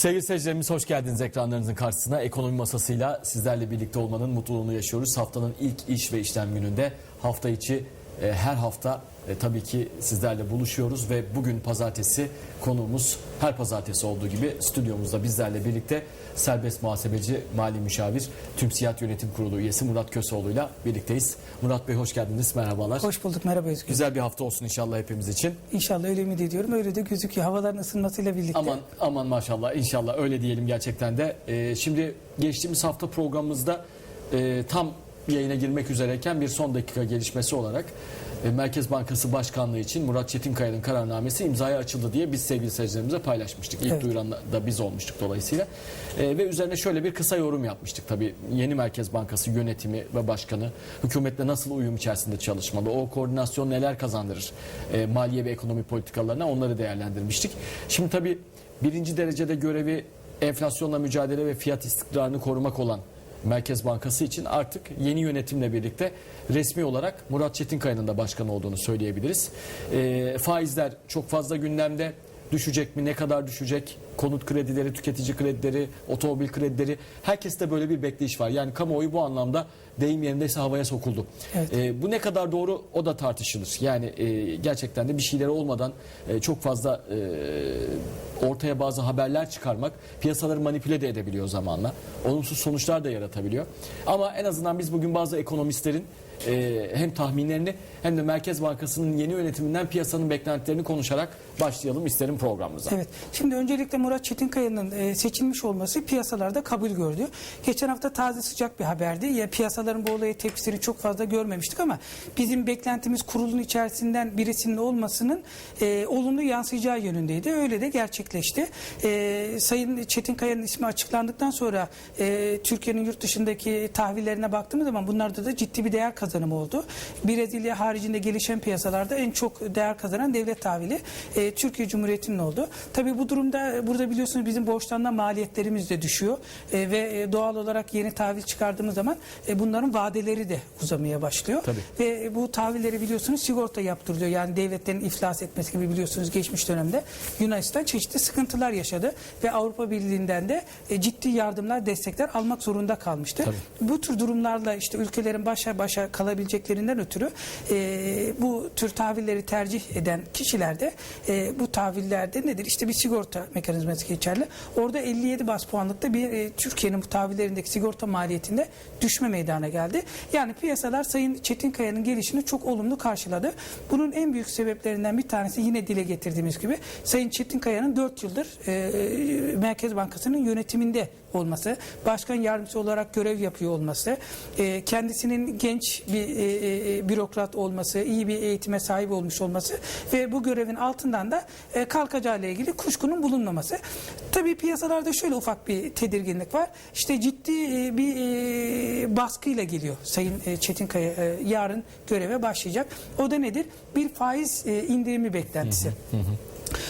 Sevgili seyircilerimiz hoş geldiniz ekranlarınızın karşısına. Ekonomi masasıyla sizlerle birlikte olmanın mutluluğunu yaşıyoruz. Haftanın ilk iş ve işlem gününde hafta içi e, her hafta e, tabii ki sizlerle buluşuyoruz ve bugün pazartesi konuğumuz her pazartesi olduğu gibi stüdyomuzda bizlerle birlikte serbest muhasebeci, mali müşavir, Tümsiyat Yönetim Kurulu üyesi Murat Köseoğlu'yla birlikteyiz. Murat Bey hoş geldiniz, merhabalar. Hoş bulduk merhaba Özgür. Güzel bir hafta olsun inşallah hepimiz için. İnşallah öyle ümit ediyorum. Öyle de gözüküyor. Havaların ısınmasıyla birlikte. Aman aman maşallah inşallah öyle diyelim gerçekten de. Ee, şimdi geçtiğimiz hafta programımızda e, tam yayına girmek üzereyken bir son dakika gelişmesi olarak e, Merkez Bankası Başkanlığı için Murat Çetinkaya'nın kararnamesi imzaya açıldı diye biz sevgili seyircilerimize paylaşmıştık. İlk Evet. duyuran da biz olmuştuk dolayısıyla. E, ve üzerine şöyle bir kısa yorum yapmıştık tabii. Yeni Merkez Bankası yönetimi ve başkanı hükümetle nasıl uyum içerisinde çalışmalı? O koordinasyon neler kazandırır? E, maliye ve ekonomi politikalarına onları değerlendirmiştik. Şimdi tabii birinci derecede görevi enflasyonla mücadele ve fiyat istikrarını korumak olan Merkez Bankası için artık yeni yönetimle birlikte resmi olarak Murat Çetinkaya'nın da başkan olduğunu söyleyebiliriz. Ee, faizler çok fazla gündemde. Düşecek mi? Ne kadar düşecek? Konut kredileri, tüketici kredileri, otomobil kredileri. Herkeste böyle bir bekleyiş var. Yani kamuoyu bu anlamda deyim yerindeyse havaya sokuldu. Evet. Ee, bu ne kadar doğru o da tartışılır. Yani e, gerçekten de bir şeyler olmadan e, çok fazla e, ortaya bazı haberler çıkarmak piyasaları manipüle de edebiliyor zamanla. Olumsuz sonuçlar da yaratabiliyor. Ama en azından biz bugün bazı ekonomistlerin e, hem tahminlerini hem de Merkez Bankası'nın yeni yönetiminden piyasanın beklentilerini konuşarak başlayalım isterim programımıza. Evet. Şimdi öncelikle Murat Çetinkaya'nın e, seçilmiş olması piyasalarda kabul gördü. Geçen hafta taze sıcak bir haberdi. Ya piyasaların bu olaya tepkisini çok fazla görmemiştik ama bizim beklentimiz kurulun içerisinden birisinin olmasının e, olumlu yansıyacağı yönündeydi. Öyle de gerçekleşti. E, Sayın Çetinkaya'nın ismi açıklandıktan sonra e, Türkiye'nin yurt dışındaki tahvillerine baktığımız zaman bunlarda da ciddi bir değer kazanımı oldu. Brezilya haricinde gelişen piyasalarda en çok değer kazanan devlet tahvili e, Türkiye Cumhuriyeti'nin oldu. Tabii bu durumda burada biliyorsunuz bizim borçlanma maliyetlerimiz de düşüyor E, ve e, doğal olarak yeni tahvil çıkardığımız zaman e, bunların vadeleri de uzamaya başlıyor. Tabii. Ve e, bu tahvilleri biliyorsunuz sigorta yaptırılıyor. Yani devletlerin iflas etmesi gibi biliyorsunuz geçmiş dönemde Yunanistan çeşitli sıkıntılar yaşadı ve Avrupa Birliği'nden de e, ciddi yardımlar, destekler almak zorunda kalmıştı. Tabii. Bu tür durumlarla işte ülkelerin başa başa kalabileceklerinden ötürü e, bu tür tahvilleri tercih eden kişiler de e, bu tahvillerde nedir? İşte bir sigorta mekanizması geçerli. Orada 57 bas puanlıkta bir e, Türkiye'nin bu tahvillerindeki sigorta maliyetinde düşme meydana geldi. Yani piyasalar Sayın Çetinkaya'nın gelişini çok olumlu karşıladı. Bunun en büyük sebeplerinden bir tanesi yine dile getirdiğimiz gibi Sayın Çetinkaya'nın 4 yıldır e, Merkez Bankası'nın yönetiminde olması, başkan yardımcısı olarak görev yapıyor olması, e, kendisinin genç bir e, e, bürokrat olması, iyi bir eğitime sahip olmuş olması ve bu görevin altından da e, kalkacağıyla ilgili kuşkunun bulunmaması. Tabii piyasalarda şöyle ufak bir tedirginlik var. İşte ciddi e, bir e, baskıyla geliyor Sayın e, Çetinkaya e, yarın göreve başlayacak. O da nedir? Bir faiz e, indirimi beklentisi.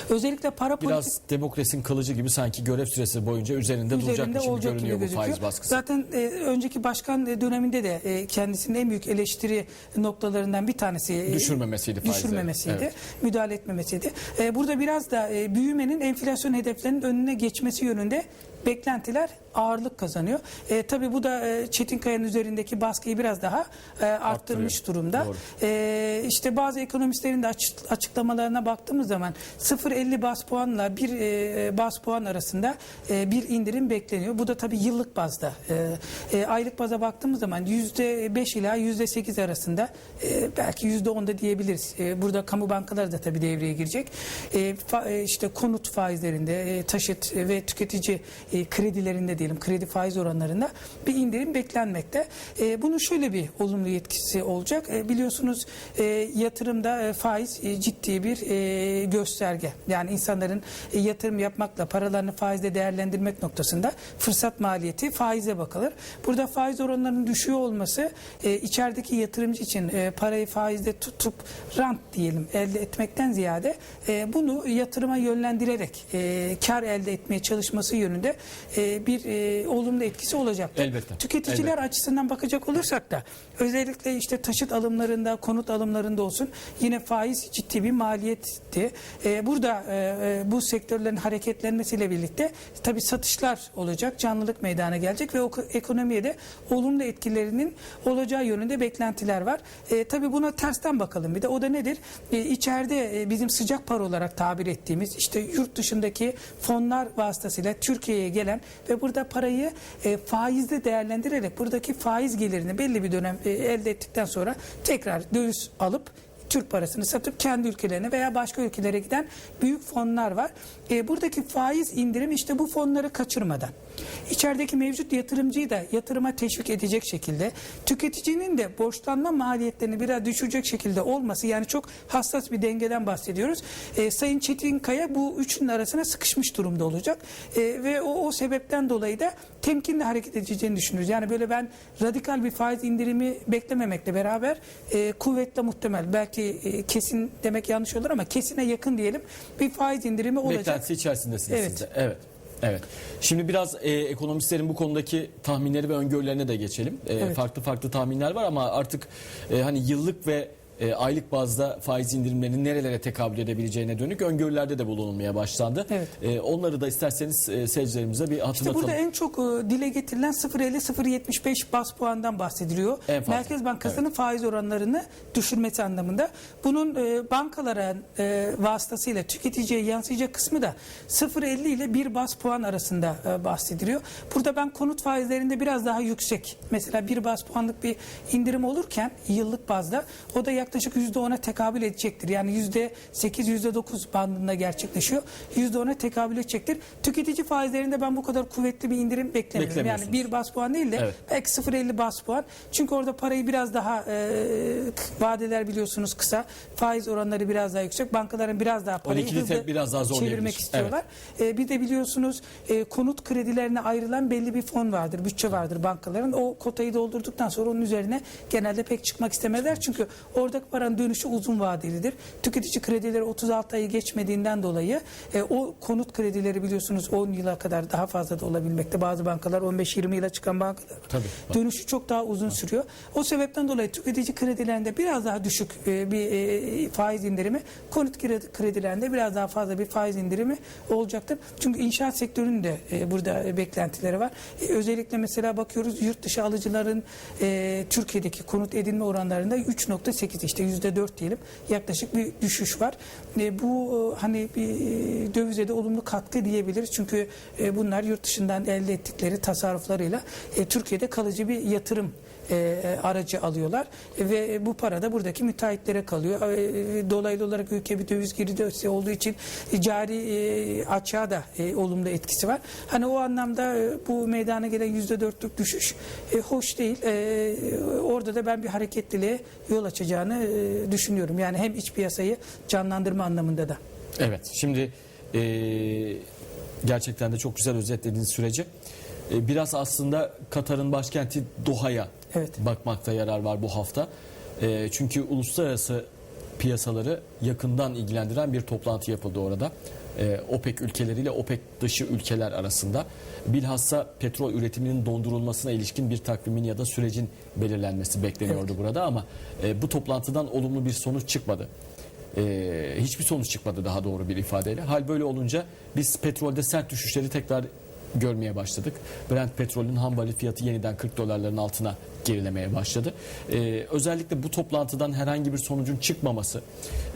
Özellikle para politik Biraz demokrasinin kılıcı gibi sanki görev süresi boyunca üzerinde, üzerinde duracakmış gibi olacak gibi görünüyor bu gözüküyor. faiz baskısı. Zaten e, önceki başkan e, döneminde de e, kendisinin en büyük eleştiri noktalarından bir tanesi e, Düşürmemesiydi faizleri. Düşürmemesiydi. Evet. Müdahale etmemesiydi. E, burada biraz da e, büyümenin enflasyon hedeflerinin önüne geçmesi yönünde beklentiler ağırlık kazanıyor. E, tabii bu da e, Çetinkaya'nın üzerindeki baskıyı biraz daha e, arttırmış Arttırıyor. durumda. Doğru. E, işte bazı ekonomistlerin de açık- açıklamalarına baktığımız zaman 0.50 bas puanla bir e, bas puan arasında e, bir indirim bekleniyor. Bu da tabii yıllık bazda. E, e, aylık baza baktığımız zaman %5 ila %8 arasında e, belki %10 da diyebiliriz. E, burada kamu bankaları da tabii devreye girecek. E, fa- e, işte konut faizlerinde, e, taşıt ve tüketici e, kredilerinde diyelim, kredi faiz oranlarında bir indirim beklenmekte. E, bunun şöyle bir olumlu yetkisi olacak. E, biliyorsunuz e, yatırımda faiz ciddi bir gösterge. Yani insanların yatırım yapmakla paralarını faizde değerlendirmek noktasında fırsat maliyeti faize bakılır. Burada faiz oranlarının düşüyor olması e, içerideki yatırımcı için parayı faizde tutup rant diyelim elde etmekten ziyade bunu yatırıma yönlendirerek kar elde etmeye çalışması yönünde e, bir e, olumlu etkisi olacaktır. Elbette, Tüketiciler elbette. açısından bakacak olursak da özellikle işte taşıt alımlarında, konut alımlarında olsun yine faiz ciddi bir maliyetti. E, burada e, e, bu sektörlerin hareketlenmesiyle birlikte tabii satışlar olacak, canlılık meydana gelecek ve o ekonomiye de olumlu etkilerinin olacağı yönünde beklentiler var. E, tabii buna tersten bakalım bir de o da nedir? E, içeride e, bizim sıcak para olarak tabir ettiğimiz işte yurt dışındaki fonlar vasıtasıyla Türkiye'ye gelen ve burada parayı e, faizle değerlendirerek buradaki faiz gelirini belli bir dönem e, elde ettikten sonra tekrar döviz alıp Türk parasını satıp kendi ülkelerine veya başka ülkelere giden büyük fonlar var. E, buradaki faiz indirim işte bu fonları kaçırmadan. içerideki mevcut yatırımcıyı da yatırıma teşvik edecek şekilde tüketicinin de borçlanma maliyetlerini biraz düşürecek şekilde olması yani çok hassas bir dengeden bahsediyoruz. E, Sayın Çetinkaya bu üçünün arasına sıkışmış durumda olacak E, ve o, o sebepten dolayı da temkinli hareket edeceğini düşünüyoruz. Yani böyle ben radikal bir faiz indirimi beklememekle beraber e, kuvvetle muhtemel belki e, kesin demek yanlış olur ama kesine yakın diyelim bir faiz indirimi olacak. Beklentisi içerisindesiniz Evet. siz de. Evet. Evet. Şimdi biraz e, ekonomistlerin bu konudaki tahminleri ve öngörülerine de geçelim. E, Evet. Farklı farklı tahminler var ama artık e, hani yıllık ve e, aylık bazda faiz indirimlerinin nerelere tekabül edebileceğine dönük öngörülerde de bulunulmaya başlandı. Evet. E, onları da isterseniz e, seyircilerimize bir İşte hatırlatalım. burada en çok e, dile getirilen 0.50-0.75 bas puandan bahsediliyor. Merkez Bankası'nın faiz oranlarını düşürmesi anlamında. Bunun e, bankalara e, vasıtasıyla tüketiciye yansıyacak kısmı da 0.50 ile 1 bas puan arasında e, bahsediliyor. Burada ben konut faizlerinde biraz daha yüksek. Mesela 1 bas puanlık bir indirim olurken yıllık bazda o da yaklaşık %10'a tekabül edecektir. Yani %8, %9 bandında gerçekleşiyor. %10'a tekabül edecektir. Tüketici faizlerinde ben bu kadar kuvvetli bir indirim beklemiyorum. Yani bir bas puan değil de Evet. belki 0.50 bas puan. Çünkü orada parayı biraz daha e, vadeler biliyorsunuz kısa. Faiz oranları biraz daha yüksek. Bankaların biraz daha parayı hızlı biraz daha çevirmek istiyorlar. E, bir de biliyorsunuz e, konut kredilerine ayrılan belli bir fon vardır, bütçe vardır bankaların. O kotayı doldurduktan sonra onun üzerine genelde pek çıkmak istemezler. Çünkü oradaki paranın dönüşü uzun vadelidir. Tüketici kredileri 36 ayı geçmediğinden dolayı e, o konut kredileri biliyorsunuz 10 yıla kadar daha fazla da olabilmekte. Bazı bankalar 15-20 yıla çıkan bankalar. Tabii. Dönüşü çok daha uzun sürüyor. O sebepten dolayı tüketici kredilerinde biraz daha düşük e, bir e, faiz indirimi, konut kredi- kredilerinde biraz daha fazla bir faiz indirimi olacaktır. Çünkü inşaat sektörünün de e, burada e, beklentileri var. E, özellikle mesela bakıyoruz yurt dışı alıcıların e, Türkiye'deki konut edinme oranlarında 3.8 işte %4 diyelim yaklaşık bir düşüş var. E, bu e, hani bir e, dövize de olumlu katkı diyebiliriz. Çünkü e, bunlar yurt dışından elde ettikleri tasarruflarıyla e, Türkiye'de kalıcı bir yatırım e, aracı alıyorlar ve bu para da buradaki müteahhitlere kalıyor. E, dolaylı olarak ülke bir döviz girdisi olduğu için cari e, açığa da e, olumlu etkisi var. Hani o anlamda e, bu meydana gelen %4'lük düşüş e, hoş değil. E, orada da ben bir hareketliliğe yol açacağını e, düşünüyorum. Yani hem iç piyasayı canlandırma anlamında da. Evet. Şimdi e, gerçekten de çok güzel özetlediğiniz süreci. E, biraz aslında Katar'ın başkenti Doha'ya Evet. bakmakta yarar var bu hafta. E, çünkü uluslararası piyasaları yakından ilgilendiren bir toplantı yapıldı orada. E, OPEC ülkeleriyle OPEC dışı ülkeler arasında. Bilhassa petrol üretiminin dondurulmasına ilişkin bir takvimin ya da sürecin belirlenmesi bekleniyordu burada ama e, bu toplantıdan olumlu bir sonuç çıkmadı. Ee, hiçbir sonuç çıkmadı daha doğru bir ifadeyle. Hal böyle olunca biz petrolde sert düşüşleri tekrar görmeye başladık. Brent petrolün ham varil fiyatı yeniden 40 dolarların altına gerilemeye başladı. Ee, özellikle bu toplantıdan herhangi bir sonucun çıkmaması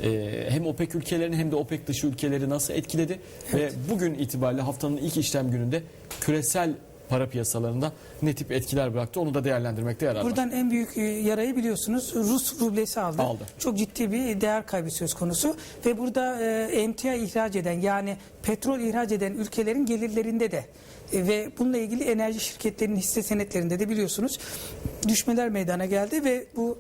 e, hem OPEC ülkelerini hem de OPEC dışı ülkeleri nasıl etkiledi ve bugün itibariyle haftanın ilk işlem gününde küresel para piyasalarında ne tip etkiler bıraktı onu da değerlendirmekte yarar var. Buradan en büyük e, yarayı biliyorsunuz Rus rublesi aldı. Aldı. Çok ciddi bir değer kaybı söz konusu ve burada e, emtia ihraç eden yani petrol ihraç eden ülkelerin gelirlerinde de e, ve bununla ilgili enerji şirketlerinin hisse senetlerinde de biliyorsunuz düşmeler meydana geldi ve bu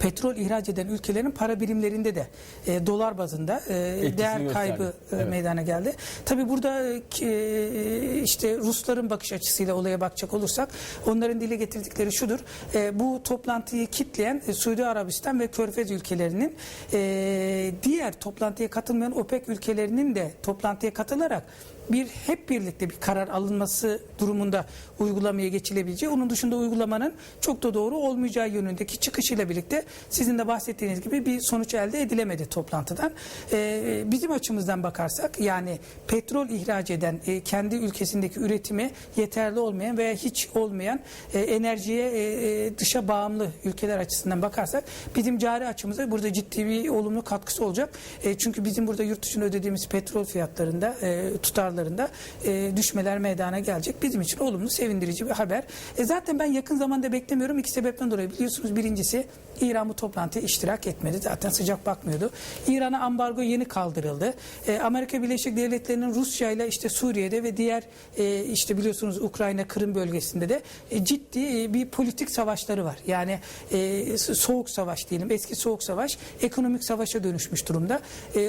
petrol ihraç eden ülkelerin para birimlerinde de e, dolar bazında e, değer gösterdi. kaybı e, Evet. meydana geldi. Tabii burada e, e, işte Rusların bakış açısıyla olaya bakacak olursak onların dile getirdikleri şudur. E, bu toplantıyı kitleyen e, Suudi Arabistan ve Körfez ülkelerinin e, diğer toplantıya katılmayan OPEC ülkelerinin de toplantıya katılarak bir hep birlikte bir karar alınması durumunda uygulamaya geçilebileceği, onun dışında uygulamanın çok da doğru olmayacağı yönündeki çıkışıyla birlikte sizin de bahsettiğiniz gibi bir sonuç elde edilemedi toplantıdan. Ee, bizim açımızdan bakarsak yani petrol ihraç eden e, kendi ülkesindeki üretimi yeterli olmayan veya hiç olmayan e, enerjiye e, e, dışa bağımlı ülkeler açısından bakarsak bizim cari açımıza burada ciddi bir olumlu katkısı olacak. E, çünkü bizim burada yurt dışına ödediğimiz petrol fiyatlarında e, tutarlarında e, düşmeler meydana gelecek. Bizim için olumlu sevindirici bir haber. E, zaten ben yakın zamanda beklemiyorum iki sebepten dolayı. Biliyorsunuz birincisi İran bu toplantıya iştirak etmedi. Zaten sıcak bakmıyordu. İran'a ambargo yeni kaldırıldı. E, Amerika Birleşik Devletleri'nin Rusya ile işte Suriye'de ve diğer e, işte biliyorsunuz Ukrayna Kırım bölgesinde de e, ciddi e, bir politik savaşları var. Yani e, soğuk savaş diyelim. Eski soğuk savaş ekonomik savaşa dönüşmüş durumda. E, e, e,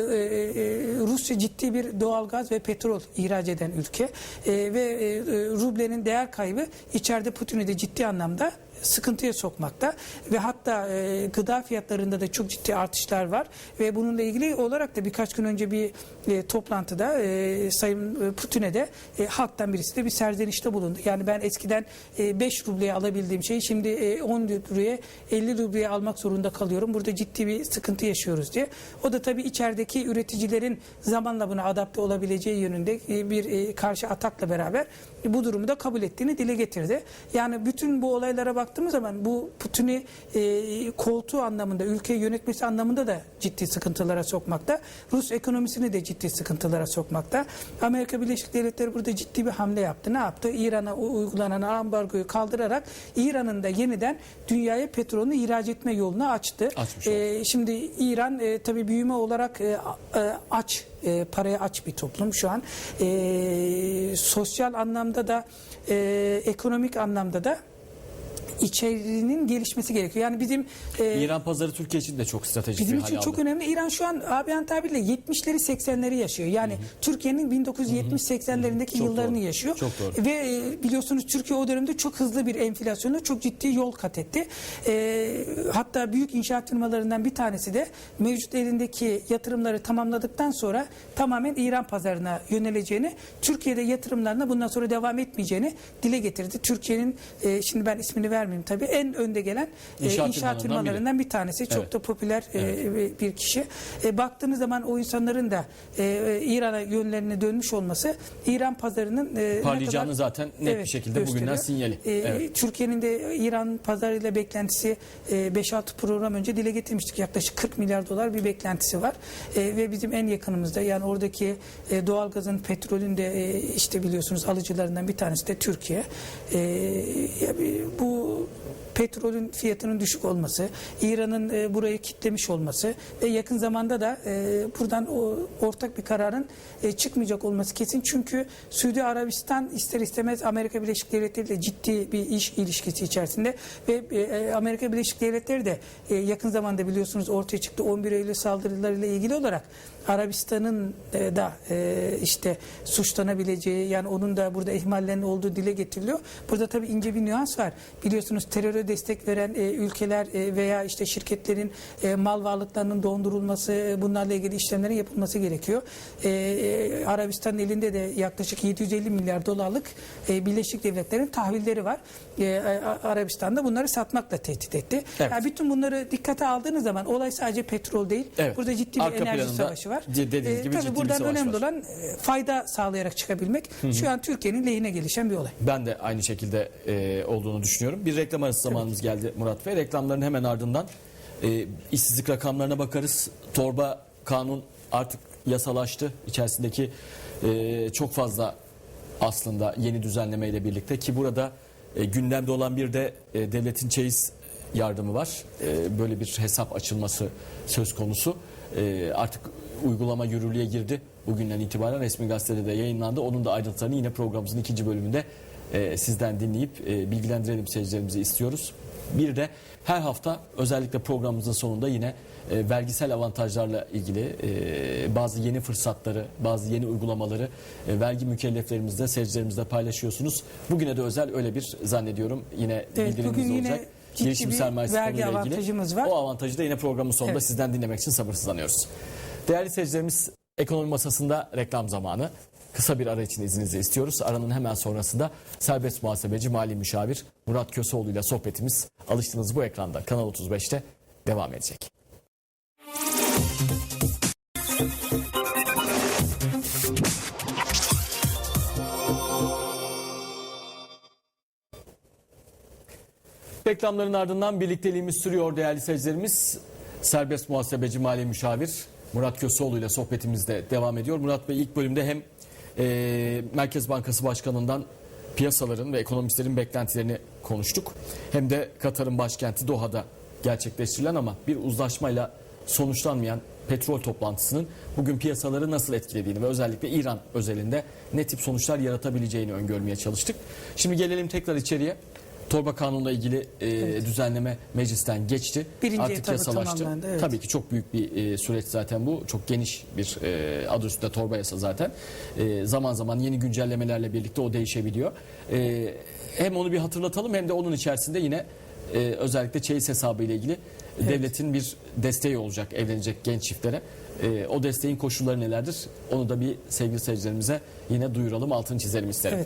Rusya ciddi bir doğalgaz ve petrol ihraç eden ülke. E, ve e, e, rublenin değer kaybı içeride Putin'i de ciddi anlamda sıkıntıya sokmakta ve hatta e, gıda fiyatlarında da çok ciddi artışlar var ve bununla ilgili olarak da birkaç gün önce bir e, toplantıda e, Sayın e, Putin'e de e, halktan birisi de bir serzenişte bulundu. Yani ben eskiden e, 5 rubleye alabildiğim şeyi şimdi e, 10 rubleye 50 rubleye almak zorunda kalıyorum. Burada ciddi bir sıkıntı yaşıyoruz diye. O da tabii içerideki üreticilerin zamanla buna adapte olabileceği yönünde e, bir e, karşı atakla beraber e, bu durumu da kabul ettiğini dile getirdi. Yani bütün bu olaylara baktığımız zaman bu Putin'i e, koltuğu anlamında, ülkeyi yönetmesi anlamında da ciddi sıkıntılara sokmakta. Rus ekonomisini de ciddi sıkıntılara sokmakta. Amerika Birleşik Devletleri burada ciddi bir hamle yaptı. Ne yaptı? İran'a uygulanan ambargoyu kaldırarak İran'ın da yeniden dünyaya petrolünü ihraç etme yolunu açtı. E, şimdi İran e, tabii büyüme olarak e, e, aç, e, paraya aç bir toplum şu an. E, sosyal anlamda da, e, ekonomik anlamda da içeriğinin gelişmesi gerekiyor. Yani bizim e, İran pazarı Türkiye için de çok stratejik Bizim bir için hal çok aldı. önemli. İran şu an abi tabirle 70'leri 80'leri yaşıyor. Yani Türkiye'nin 1970-80'lerindeki Çok yıllarını doğru. yaşıyor. Çok doğru. Ve e, biliyorsunuz Türkiye o dönemde çok hızlı bir enflasyonla çok ciddi yol kat etti. E, hatta büyük inşaat firmalarından bir tanesi de mevcut elindeki yatırımları tamamladıktan sonra tamamen İran pazarına yöneleceğini, Türkiye'de yatırımlarına bundan sonra devam etmeyeceğini dile getirdi. Türkiye'nin e, şimdi ben ismini vermeyeyim tabii en önde gelen e, İnşaat inşaat, firmalarından biri. bir tanesi. Çok Evet. da popüler e, bir kişi. E, baktığınız zaman o insanların da e, e, İran'a yönlerine dönmüş olması İran pazarının e, ne Parlayacağını kadar- zaten net bir şekilde bugünden gösteriyor. sinyali. E, Evet. Türkiye'nin de İran pazarıyla beklentisi e, 5-6 program önce dile getirmiştik. Yaklaşık 40 milyar dolar bir beklentisi var. E, ve bizim en yakınımızda yani oradaki e, doğalgazın, petrolün de e, işte biliyorsunuz alıcılarından bir tanesi de Türkiye. E, bu Ooh. Petrolün fiyatının düşük olması, İran'ın e, burayı kitlemiş olması ve yakın zamanda da e, buradan o ortak bir kararın e, çıkmayacak olması kesin. Çünkü Suudi Arabistan ister istemez Amerika Birleşik Devletleri ile ciddi bir iş ilişkisi içerisinde ve e, Amerika Birleşik Devletleri de e, yakın zamanda biliyorsunuz ortaya çıktı 11 Eylül saldırılarıyla ilgili olarak Arabistan'ın e, da e, işte suçlanabileceği yani onun da burada ihmallerin olduğu dile getiriliyor. Burada tabii ince bir nüans var. Biliyorsunuz teröre destek veren e, ülkeler e, veya işte şirketlerin e, mal varlıklarının dondurulması e, bunlarla ilgili işlemlerin yapılması gerekiyor. E, e, Arabistan'ın elinde de yaklaşık 750 milyar dolarlık e, Birleşik Devletler'in tahvilleri var. E, Arabistan'da bunları satmakla tehdit etti. Evet. Yani bütün bunları dikkate aldığınız zaman olay sadece petrol değil. Evet. Burada ciddi bir Arka enerji savaşı var. de- dediğiniz Ee, gibi tabii ciddi bir buradan savaş önemli var. olan e, fayda sağlayarak çıkabilmek. Şu an Türkiye'nin lehine gelişen bir olay. Ben de aynı şekilde e, olduğunu düşünüyorum. Bir reklam arası zamanımız geldi Murat Bey. Reklamların hemen ardından e, işsizlik rakamlarına bakarız. Torba kanun artık yasalaştı. İçerisindeki e, çok fazla aslında yeni düzenlemeyle birlikte ki burada e, gündemde olan bir de e, devletin çeyiz yardımı var. E, böyle bir hesap açılması söz konusu. E, artık uygulama yürürlüğe girdi. Bugünden itibaren resmi gazetede de yayınlandı. Onun da ayrıntılarını yine programımızın ikinci bölümünde e, sizden dinleyip e, bilgilendirelim seyircilerimizi istiyoruz. Bir de her hafta özellikle programımızın sonunda yine e, vergisel avantajlarla ilgili e, bazı yeni fırsatları, bazı yeni uygulamaları e, vergi mükelleflerimizle, seyircilerimizle paylaşıyorsunuz. Bugüne de özel öyle bir zannediyorum yine Evet, bildirimimiz bugün yine olacak. ciddi Girişim bir sermayesi vergi konuyla ilgili. avantajımız var. O avantajı da yine programın sonunda Evet. sizden dinlemek için sabırsızlanıyoruz. Değerli seyircilerimiz ekonomi masasında reklam zamanı. Kısa bir ara için izninizi istiyoruz. Aranın hemen sonrası da serbest muhasebeci mali müşavir Murat Köseoğlu ile sohbetimiz alıştığınız bu ekranda Kanal 35'te devam edecek. Reklamların ardından birlikteliğimiz sürüyor değerli seyircilerimiz. Serbest muhasebeci mali müşavir Murat Köseoğlu ile sohbetimiz de devam ediyor. Murat Bey ilk bölümde hem e, Merkez Bankası Başkanı'ndan piyasaların ve ekonomistlerin beklentilerini konuştuk. Hem de Katar'ın başkenti Doha'da gerçekleştirilen ama bir uzlaşmayla sonuçlanmayan petrol toplantısının bugün piyasaları nasıl etkilediğini ve özellikle İran özelinde ne tip sonuçlar yaratabileceğini öngörmeye çalıştık. Şimdi gelelim tekrar içeriye. Torba kanunla ilgili e, düzenleme meclisten geçti. Birinci Artık yasalaştı. evet. Tabii ki çok büyük bir e, süreç zaten bu. Çok geniş bir e, adı üstünde torba yasa zaten. E, zaman zaman yeni güncellemelerle birlikte o değişebiliyor. E, hem onu bir hatırlatalım hem de onun içerisinde yine e, özellikle çeyiz hesabı ile ilgili devletin bir desteği olacak evlenecek genç çiftlere. E, o desteğin koşulları nelerdir? Onu da bir sevgili seyircilerimize yine duyuralım, altını çizelim isterim.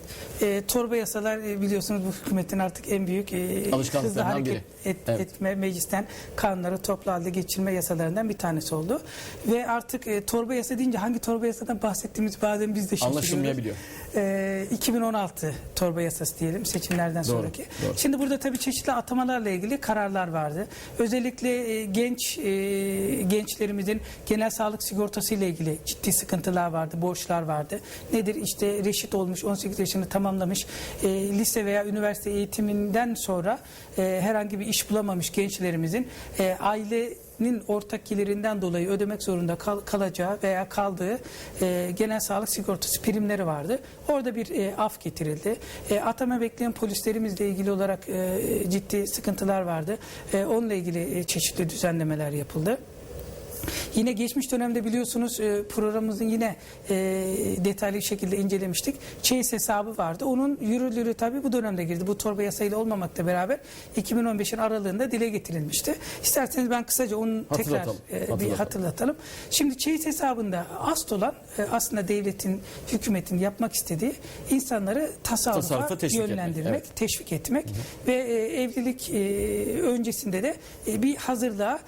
Evet. E, torba yasalar e, biliyorsunuz bu hükümetin artık en büyük e, hızlı hareket biri. et- Evet. etme meclisten kanunları toplu halde geçirme yasalarından bir tanesi oldu. Ve artık e, torba yasa deyince hangi torba yasadan bahsettiğimiz bazen biz de. Anlaşılmayabiliyor. E, 2016 torba yasası diyelim seçimlerden Doğru, sonraki. doğru. Şimdi burada tabii çeşitli atamalarla ilgili kararlar vardı. Özellikle e, genç e, gençlerimizin genel sağlık sigortası ile ilgili ciddi sıkıntılar vardı, borçlar vardı. Nedir? İşte reşit olmuş, 18 yaşını tamamlamış, e, lise veya üniversite eğitiminden sonra e, herhangi bir iş bulamamış gençlerimizin e, ailenin ortak gelirinden dolayı ödemek zorunda kal- kalacağı veya kaldığı e, genel sağlık sigortası primleri vardı. Orada bir e, af getirildi. E, atama bekleyen polislerimizle ilgili olarak e, ciddi sıkıntılar vardı. E, onunla ilgili e, çeşitli düzenlemeler yapıldı. Yine geçmiş dönemde biliyorsunuz e, programımızın yine e, detaylı şekilde incelemiştik. Çeyiz hesabı vardı. Onun yürürlüğü tabii bu dönemde girdi. Bu torba yasayla olmamakla beraber 2015'in aralığında dile getirilmişti. İsterseniz ben kısaca onu tekrar Hatırlatalım, e, bir hatırlatalım. hatırlatalım. Şimdi çeyiz hesabında asıl olan aslında devletin, hükümetin yapmak istediği insanları tasarrufa, teşvik etmek, yönlendirmek, evet. teşvik etmek ve e, evlilik e, öncesinde de bir hazırlığa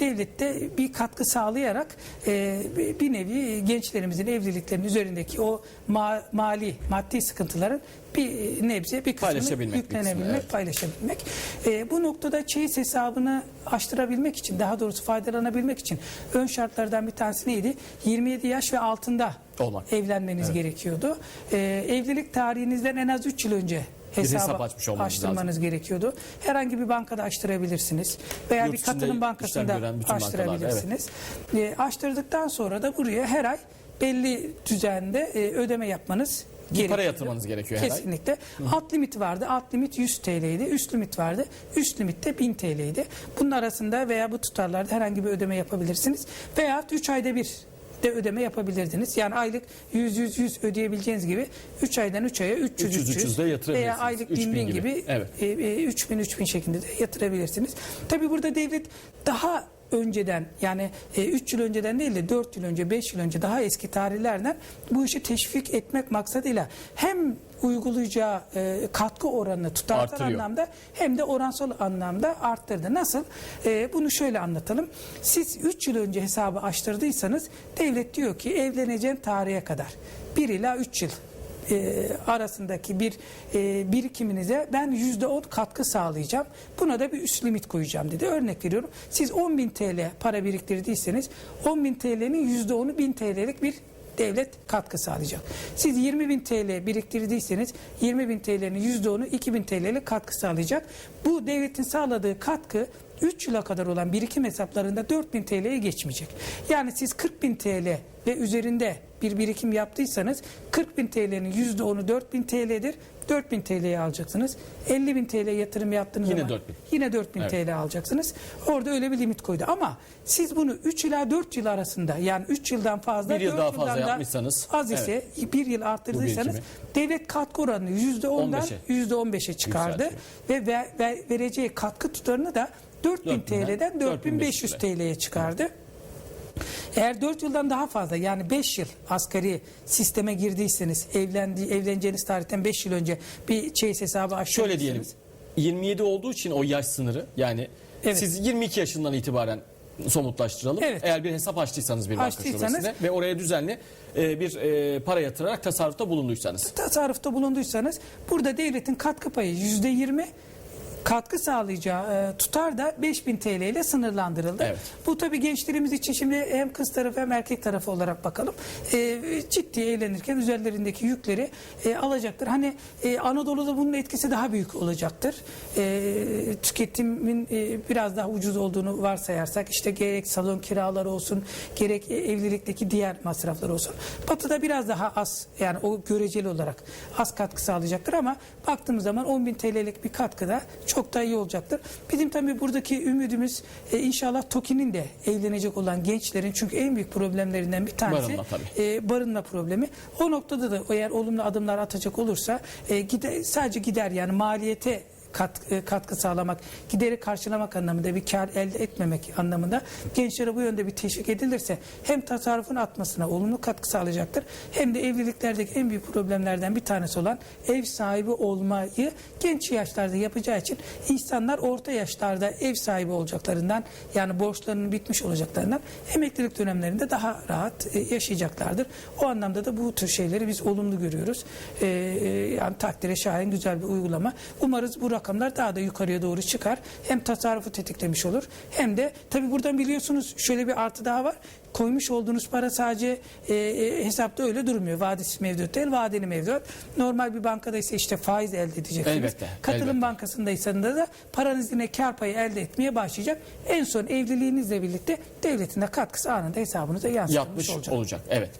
devlette bir katkı sağlayarak e, bir- nevi gençlerimizin evliliklerinin üzerindeki o ma- mali maddi sıkıntıların bir nebze bir kısmını yüklenebilmek, evet. paylaşabilmek. E, bu noktada çeyiz hesabını açtırabilmek için, daha doğrusu faydalanabilmek için ön şartlardan bir tanesi neydi? 27 yaş ve altında Olmak. evlenmeniz gerekiyordu. E, evlilik tarihinizden en az 3 yıl önce hesabı hesap açmış olmanız açtırmanız gerekiyordu. Herhangi bir bankada açtırabilirsiniz veya Yurt bir işlem bankasında bankalarda, açtırabilirsiniz. E, açtırdıktan sonra da buraya her ay belli düzende e, ödeme yapmanız Bir gerekiyor. para yatırmanız gerekiyor her ay. Kesinlikle. Alt limit vardı. Alt limit 100 TL'ydi. Üst limit vardı. Üst limit de 1000 TL'ydi. Bunun arasında veya bu tutarlarda herhangi bir ödeme yapabilirsiniz. Veya 3 ayda bir de ödeme yapabilirdiniz. Yani aylık 100 100 100 ödeyebileceğiniz gibi 3 aydan 3 aya 300 300 300 de yatırabilirsiniz. veya aylık 1000 3000 bin gibi. gibi, Evet. e, e, 3000 3000 şeklinde de yatırabilirsiniz. Tabii burada devlet daha önceden yani 3 yıl önceden değil de 4 yıl önce 5 yıl önce daha eski tarihlerden bu işi teşvik etmek maksadıyla hem uygulayacağı e, katkı oranını Artırıyor. anlamda hem de oransal anlamda arttırdı. Nasıl? E, bunu şöyle anlatalım. Siz 3 yıl önce hesabı açtırdıysanız devlet diyor ki evleneceğin tarihe kadar 1 ila 3 yıl e, arasındaki bir e, birikiminize ben yüzde on katkı sağlayacağım. Buna da bir üst limit koyacağım dedi. Örnek veriyorum. Siz 10.000 TL para biriktirdiyseniz 10.000 TL'nin yüzde onu 1000 TL'lik bir devlet katkı sağlayacak. Siz 20.000 TL biriktirdiyseniz 20.000 TL'nin %10'u 2.000 TL'lik katkı sağlayacak. Bu devletin sağladığı katkı 3 yıla kadar olan birikim hesaplarında 4000 TL'ye geçmeyecek. Yani siz 40.000 TL ve üzerinde bir birikim yaptıysanız 40.000 TL'nin %10'u 4000 TL'dir. 4000 TL'ye alacaksınız. 50.000 TL yatırım yaptığınız Yine zaman 4000. yine 4000 Evet. TL alacaksınız. Orada öyle bir limit koydu. Ama siz bunu 3 ila 4 yıl arasında yani 3 yıldan fazla Bir yıl 4 daha yıldan fazla da yapmışsanız, az ise bir yıl arttırdıysanız devlet katkı oranını %10'dan 15'e %15'e çıkardı ve, ve, ve vereceği katkı tutarını da 4000 4000'den TL'den 4500 4500 TL'ye çıkardı. Eğer 4 yıldan daha fazla yani 5 yıl asgari sisteme girdiyseniz evlendi, evleneceğiniz tarihten 5 yıl önce bir çeyiz hesabı açtıysanız. Şöyle diyelim 27 olduğu için o yaş sınırı yani Evet. siz 22 yaşından itibaren somutlaştıralım. Evet. Eğer bir hesap açtıysanız bir banka Açtıysanız- şubesinde ve oraya düzenli e, bir e, para yatırarak tasarrufta bulunduysanız. tasarrufta bulunduysanız burada devletin katkı payı yüzde yirmi katkı sağlayacağı e, tutar da 5000 TL ile sınırlandırıldı. Evet. Bu tabii gençlerimiz için şimdi hem kız tarafı hem erkek tarafı olarak bakalım. E, ciddi eğlenirken üzerlerindeki yükleri e, alacaktır. Hani Anadolu'da bunun etkisi daha büyük olacaktır. Tüketimin biraz daha ucuz olduğunu varsayarsak işte gerek salon kiraları olsun gerek evlilikteki diğer masraflar olsun. Batı'da biraz daha az yani o göreceli olarak az katkı sağlayacaktır ama baktığımız zaman 10.000 TL'lik bir katkı da çok daha iyi olacaktır. Bizim tabii buradaki ümidimiz e, inşallah TOKİ'nin de evlenecek olan gençlerin çünkü en büyük problemlerinden bir tanesi Barınma e, barınma problemi. O noktada da eğer olumlu adımlar atacak olursa e, gide, sadece gider yani maliyete kat, e, katkı sağlamak, gideri karşılamak anlamında bir kar elde etmemek anlamında gençlere bu yönde bir teşvik edilirse hem tasarrufun artmasına olumlu katkı sağlayacaktır hem de evliliklerdeki en büyük problemlerden bir tanesi olan ev sahibi olmayı genç yaşlarda yapacağı için insanlar orta yaşlarda ev sahibi olacaklarından yani borçlarının bitmiş olacaklarından emeklilik dönemlerinde daha rahat e, yaşayacaklardır. O anlamda da bu tür şeyleri biz olumlu görüyoruz. E, yani takdire şayan güzel bir uygulama. Umarız bu rakamlar daha da yukarıya doğru çıkar. Hem tasarrufu tetiklemiş olur hem de tabi buradan biliyorsunuz şöyle bir artı daha var. Koymuş olduğunuz para sadece e, e, hesapta öyle durmuyor. Vadesiz mevduat değil, vadeli mevduat. Normal bir bankada ise işte faiz elde edeceksiniz. Elbette, Katılım elbette. bankasındaysanız da paranız yine kar payı elde etmeye başlayacak. En son evliliğinizle birlikte devletin de katkısı anında hesabınıza yansıtılmış yapmış olacak. olacak. Evet.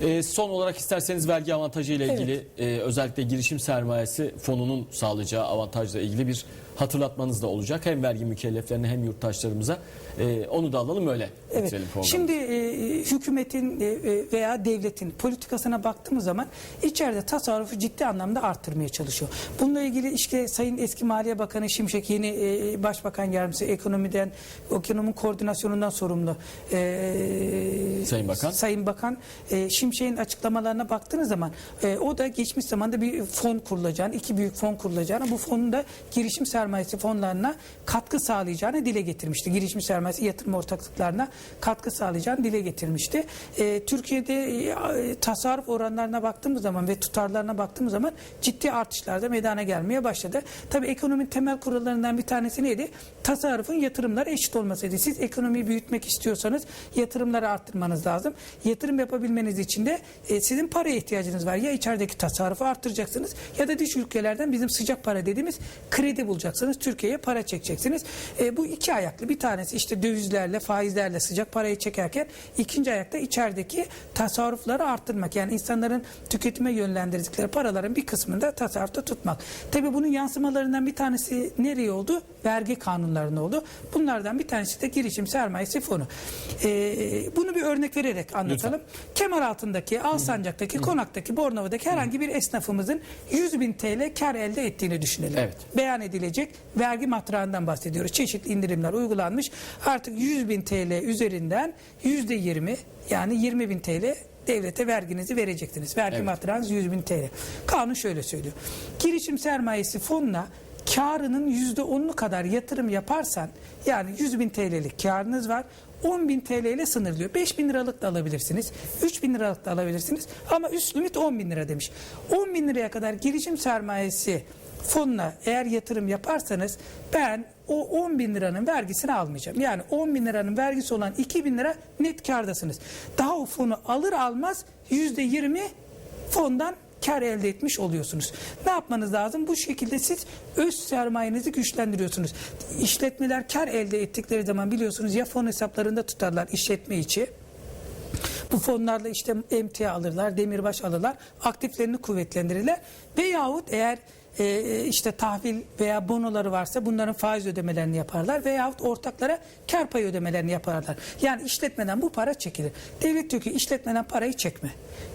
Ee, son olarak isterseniz vergi avantajı ile ilgili e, özellikle girişim sermayesi fonunun sağlayacağı avantajla ilgili bir hatırlatmanız da olacak. Hem vergi mükelleflerine hem yurttaşlarımıza. Ee, onu da alalım öyle Evet. Şimdi e, hükümetin e, e, veya devletin politikasına baktığımız zaman içeride tasarrufu ciddi anlamda arttırmaya çalışıyor. Bununla ilgili işte Sayın Eski Maliye Bakanı Şimşek yeni e, Başbakan Yardımcısı ekonomiden ekonomi koordinasyonundan sorumlu e, Sayın Bakan. Sayın Bakan e, Şimşek'in açıklamalarına baktığınız zaman e, o da geçmiş zamanda bir fon kurulacağını, iki büyük fon kurulacağını, bu fonun da girişim sermayesi fonlarına katkı sağlayacağını dile getirmişti. Girişim sermayesi yatırım ortaklıklarına katkı sağlayacağını dile getirmişti. E, Türkiye'de e, tasarruf oranlarına baktığımız zaman ve tutarlarına baktığımız zaman ciddi artışlar da meydana gelmeye başladı. Tabii ekonominin temel kurallarından bir tanesi neydi? Tasarrufun yatırımlara eşit olmasıydı. Siz ekonomiyi büyütmek istiyorsanız yatırımları arttırmanız lazım. Yatırım yapabilmeniz için de e, sizin paraya ihtiyacınız var. Ya içerideki tasarrufu arttıracaksınız ya da dış ülkelerden bizim sıcak para dediğimiz kredi bulacaksınız. Türkiye'ye para çekeceksiniz. E, bu iki ayaklı. Bir tanesi işte dövizlerle, faizlerle sıcak parayı çekerken ikinci ayakta içerideki tasarrufları arttırmak. Yani insanların tüketime yönlendirdikleri paraların bir kısmını da tasarrufta tutmak. Tabii bunun yansımalarından bir tanesi nereye oldu? Vergi kanunlarına oldu. Bunlardan bir tanesi de girişim sermayesi fonu. E, bunu bir örnek vererek anlatalım. Kemer altındaki, Alsancak'taki, Konak'taki, Bornova'daki herhangi bir esnafımızın 100 bin TL kar elde ettiğini düşünelim. Evet. Beyan edilecek vergi matrağından bahsediyoruz. Çeşitli indirimler uygulanmış. Artık 100 bin TL üzerinden yüzde 20 yani 20 bin TL devlete verginizi vereceksiniz. Vergi Evet. matrağınız 100 bin TL. Kanun şöyle söylüyor. Girişim sermayesi fonuna karının yüzde onunu kadar yatırım yaparsan yani 100 bin TL'lik karınız var. 10 bin TL ile sınırlıyor. 5 bin liralık da alabilirsiniz. 3 bin liralık da alabilirsiniz. Ama üst limit 10 bin lira demiş. 10 bin liraya kadar girişim sermayesi fonuna eğer yatırım yaparsanız ben o 10 bin liranın vergisini almayacağım. Yani 10 bin liranın vergisi olan 2 bin lira net kardasınız. Daha o fonu alır almaz yüzde 20 fondan kar elde etmiş oluyorsunuz. Ne yapmanız lazım? Bu şekilde siz öz sermayenizi güçlendiriyorsunuz. İşletmeler kar elde ettikleri zaman biliyorsunuz ya fon hesaplarında tutarlar işletme içi bu fonlarla işte emtia alırlar, demirbaş alırlar, aktiflerini kuvvetlendirirler. Veyahut eğer e, işte tahvil veya bonoları varsa bunların faiz ödemelerini yaparlar veyahut ortaklara kar payı ödemelerini yaparlar. Yani işletmeden bu para çekilir. Devlet diyor ki işletmeden parayı çekme.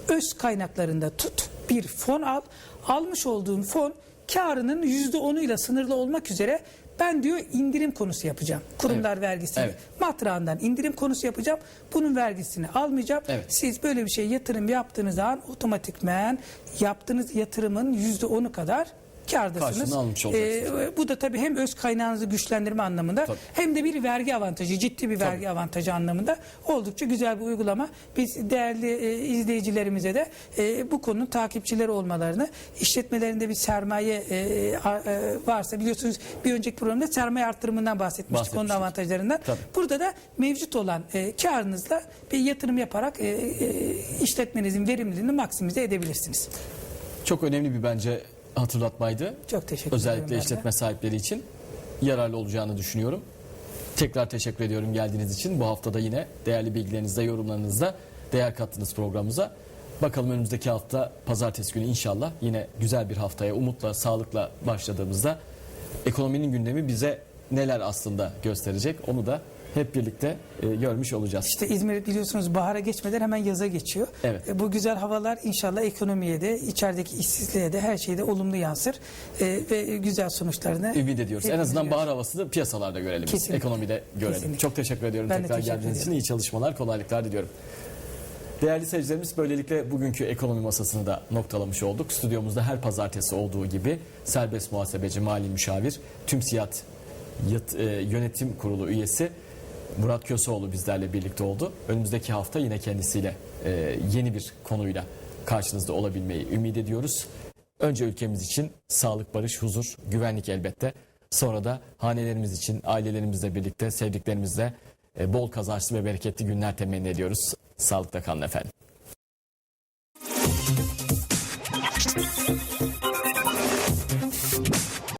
Öz kaynaklarında tut, bir fon al. Almış olduğun fon karının %10'uyla sınırlı olmak üzere Ben diyor indirim konusu yapacağım. Kurumlar vergisini. Evet. Matrağından indirim konusu yapacağım. Bunun vergisini almayacağım. Evet. Siz böyle bir şey yatırım yaptığınız zaman otomatikmen yaptığınız yatırımın yüzde onu kadar Karşılığını almış olacaksınız. Ee, bu da tabii hem öz kaynağınızı güçlendirme anlamında Tabii. hem de bir vergi avantajı, ciddi bir vergi avantajı anlamında oldukça güzel bir uygulama. Biz değerli e, izleyicilerimize de e, bu konunun takipçileri olmalarını, işletmelerinde bir sermaye e, a- e, varsa biliyorsunuz bir önceki programda sermaye artırımından bahsetmiştik, onun Bahsetmiştik. avantajlarından. Tabii. Burada da mevcut olan e, karınızla bir yatırım yaparak e, e, işletmenizin verimliliğini maksimize edebilirsiniz. Çok önemli bir bence hatırlatmaydı. Çok teşekkür ederim. Özellikle ben de. işletme sahipleri için yararlı olacağını düşünüyorum. Tekrar teşekkür ediyorum geldiğiniz için. Bu haftada yine değerli bilgilerinizle, yorumlarınızla değer kattınız programımıza. Bakalım önümüzdeki hafta pazartesi günü inşallah yine güzel bir haftaya umutla, sağlıkla başladığımızda ekonominin gündemi bize neler aslında gösterecek onu da hep birlikte e, görmüş olacağız. İşte İzmir biliyorsunuz bahara geçmeden hemen yaza geçiyor. Evet. E, Bu güzel havalar inşallah ekonomiye de, içerideki işsizliğe de her şeyde olumlu yansır E, ve güzel sonuçlarını Ümit ediyoruz. En azından bahar havasını piyasalarda görelim. Kesinlikle. Ekonomide görelim. Kesinlikle. Çok teşekkür ediyorum Ben tekrar teşekkür geldiğiniz için. iyi çalışmalar, kolaylıklar diliyorum. Değerli seyircilerimiz böylelikle bugünkü ekonomi masasını da noktalamış olduk. Stüdyomuzda her pazartesi olduğu gibi serbest muhasebeci, mali müşavir, TÜMSİAD Yat- e, Yönetim Kurulu üyesi Murat Köseoğlu bizlerle birlikte oldu. Önümüzdeki hafta yine kendisiyle e, yeni bir konuyla karşınızda olabilmeyi ümit ediyoruz. Önce ülkemiz için sağlık, barış, huzur, güvenlik elbette. Sonra da hanelerimiz için ailelerimizle birlikte, sevdiklerimizle e, bol kazançlı ve bereketli günler temenni ediyoruz. Sağlıkla kalın efendim.